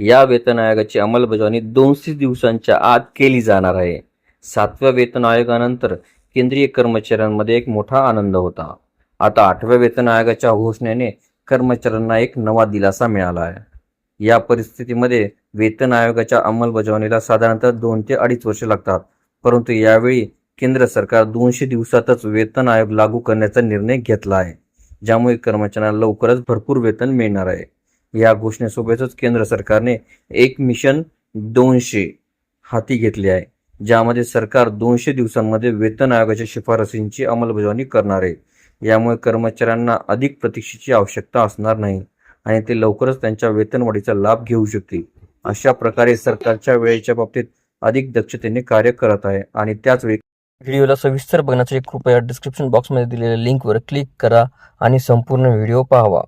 या वेतन आयोगाची अंमलबजावणी दोनशे दिवसांच्या आत केली जाणार आहे. सातव्या वेतन आयोगानंतर केंद्रीय कर्मचाऱ्यांमध्ये एक मोठा आनंद होता. आता आठव्या वेतन आयोगाच्या घोषणेने कर्मचाऱ्यांना एक नवा दिलासा मिळाला आहे. या परिस्थितीमध्ये वेतन आयोगाच्या अंमलबजावणीला साधारणतः दोन ते अडीच वर्ष लागतात. परंतु यावेळी केंद्र सरकार दोनशे दिवसातच वेतन आयोग लागू करण्याचा निर्णय घेतला आहे. ज्यामुळे कर्मचाऱ्यांना लवकरच भरपूर वेतन मिळणार आहे. या घोषणेसोबतच केंद्र सरकारने एक मिशन दोनशे हाती घेतले आहे ज्यामध्ये सरकार दोनशे दिवसांमध्ये वेतन आयोगाच्या शिफारसींची अंमलबजावणी करणार आहे. यामुळे कर्मचाऱ्यांना अधिक प्रतीक्षेची आवश्यकता असणार नाही आणि ते लवकरच त्यांच्या वेतनवाढीचा लाभ घेऊ शकतील. अशा प्रकारे सरकारच्या वेळेच्या बाबतीत अधिक दक्षतेने कार्य करत आहे आणि त्याच वेळी व्हिडिओला सविस्तर बघण्यासाठी कृपया डिस्क्रिप्शन बॉक्समध्ये दिलेल्या लिंकवर क्लिक करा आणि संपूर्ण व्हिडिओ पाहावा.